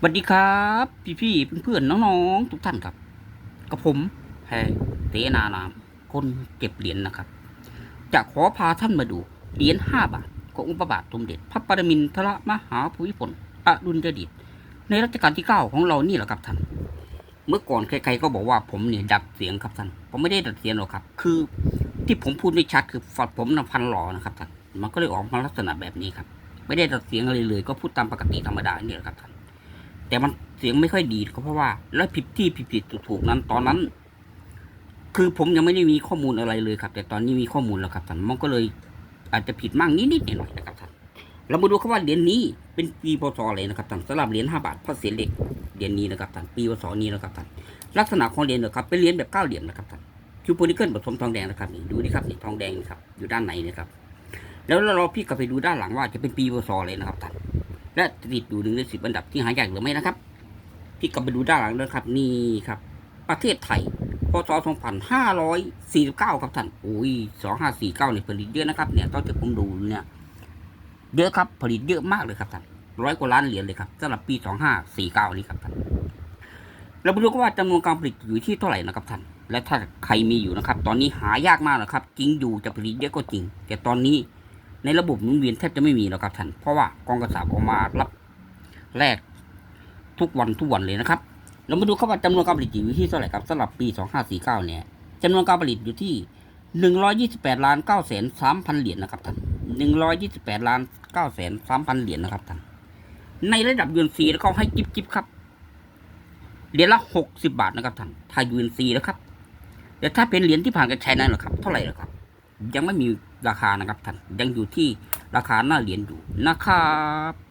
สวัสดีครับ พี่ๆเพื่อนๆน้องๆทุกท่านครับกับผมแพรเตนานามคนเก็บเหรียญนะครับ จะขอพาท่านมาดูเหรียญห้าบาทขององค์พระบาทสมเด็จพระปรมินทรมหาภูมิพลอดุลยเดชในรัชกาลที่เก้าของเรานี่แหละครับท่าน เมื่อก่อนใครๆก็บอกว่าผมเนี่ยดัดเสียงครับท่านผมไม่ได้ดัดเสียงหรอกครับ คือที่ผมพูดไม่ชัดคือฝัดผมนำพันหล่อนะครับท่านมันก็เลยออกมาลักษณะแบบนี้ครับ ไม่ได้ดัดเสียงอะไรเลย ก็พูดตามปกติธรรมดาเนี่แหละครับท่านแต่มันเสียงไม่ค่อยดีก็เพราะว่าแล้วผิดที่ผิดผิดถูกนั้น ตอนนั้น คือผมยังไม่ได้มีข้อมูลอะไรเลยครับ แต่ตอนนี้มีข้อมูลแล้วครับท่านมันก็เลย อาจจะผิดมั่งนิดๆหน่อยๆนะครับท่านเรามาดูครับว่าเหรียญนี้เป็นปีพศอะไรนะครับท่านสำหรับเหรียญห้าบาทพระเศียรเหล็กเหรียญนี้นะครับท่านปีพศนี้นะครับท่านลักษณะของเหรียญนะครับเป็นเหรียญแบบเก้าเหรียญนะครับท่านคิวโพนิเกิลผสมทองแดงนะครับนี่ดูนี่ครับนี่ทองแดงนี่ครับอยู่ด้านในนะครับ แล้วเราพี่กลับไปดูด้านหลังว่าจะเป็นปีพศอะไรนะครับท่านและติดอยู่หนึ่งในสิบอันดับที่หายากหรือไม่นะครับ พี่กลับไปดูด้านหลังด้วยครับ นี่ครับ ประเทศไทยพศ2549 ครับท่านโอ้ย2549เนี่ยผลิตเยอะนะครับเนี่ยตอนที่ผมดูเนี่ยเยอะครับผลิตเยอะมากเลยครับท่านร้อยกว่าล้านเหรียญเลยครับสำหรับปี 2549 นี้ครับท่านเราไปดูกันว่าจำนวนการผลิตอยู่ที่เท่าไหร่นะครับท่านและถ้าใครมีอยู่นะครับ ตอนนี้หายากมากนะครับ จริงอยู่จะผลิตเยอะก็จริง แต่ตอนนี้ ในระบบหมุนเวียนแทบจะไม่มีแล้วครับท่าน เพราะว่ากองกระสาบออกมารับแลกทุกวันทุกวันเลยนะครับ เรามาดูครับว่าจำนวนการผลิตอยู่ที่เท่าไหร่ครับสำหรับปี 2549 เนี่ยจำนวนการผลิตอยู่ที่ 128ล้าน9แสน3พันเหรียญนะครับท่าน128ล้าน9แสน3พันเหรียญนะครับท่าน ในระดับยูนซีแล้วก็ให้จิบจิบครับ เหรียญละ60 บาทนะครับท่านถ้ายูนซีแล้วครับแต่ถ้าเป็นเหรียญที่ผ่านการใช้นั้นหรอครับ เท่าไหร่หรอครับ ยังไม่มีราคานะครับท่านยังอยู่ที่ราคาหน้าเหรียญอยู่นะครับ